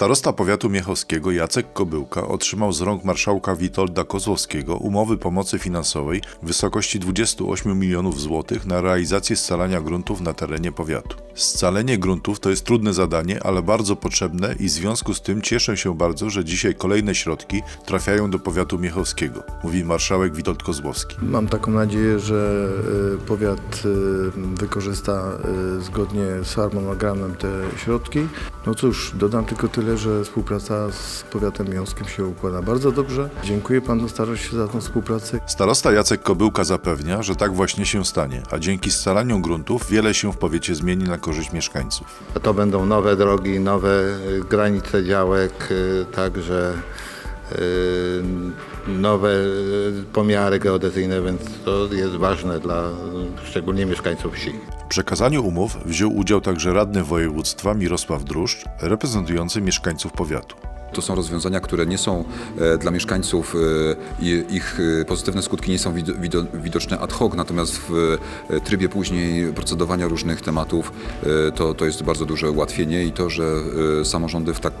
Starosta powiatu miechowskiego Jacek Kobyłka otrzymał z rąk marszałka Witolda Kozłowskiego umowy pomocy finansowej w wysokości 28 milionów złotych na realizację scalania gruntów na terenie powiatu. Scalenie gruntów to jest trudne zadanie, ale bardzo potrzebne i w związku z tym cieszę się bardzo, że dzisiaj kolejne środki trafiają do powiatu miechowskiego, mówi marszałek Witold Kozłowski. Mam taką nadzieję, że y, powiat y, wykorzysta y, zgodnie z harmonogramem te środki. No cóż, dodam tylko tyle, że współpraca z powiatem miąskim się układa bardzo dobrze. Dziękuję panu staroście za tą współpracę. Starosta Jacek Kobyłka zapewnia, że tak właśnie się stanie, a dzięki scalaniu gruntów wiele się w powiecie zmieni na korzyść mieszkańców. To będą nowe drogi, nowe y, granice działek, y, także nowe y, pomiary geodezyjne, więc to jest ważne dla szczególnie mieszkańców wsi. W przekazaniu umów wziął udział także radny województwa Mirosław Druszcz, reprezentujący mieszkańców powiatu. To są rozwiązania, które nie są e, dla mieszkańców e, ich e, pozytywne skutki nie są wid- wido- widoczne ad hoc, natomiast w trybie później procedowania różnych tematów to, to jest bardzo duże ułatwienie i to, że samorządy w tak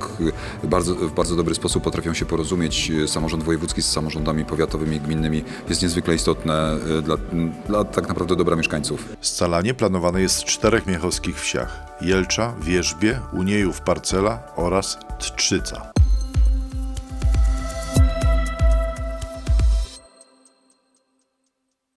bardzo, w bardzo dobry sposób potrafią się porozumieć, samorząd wojewódzki z samorządami powiatowymi gminnymi jest niezwykle istotne dla, dla tak naprawdę dobra mieszkańców. Scalanie planowane jest w czterech miechowskich wsiach: Jelcza, Wierzbie, Uniejów, Parcela oraz Tczyca.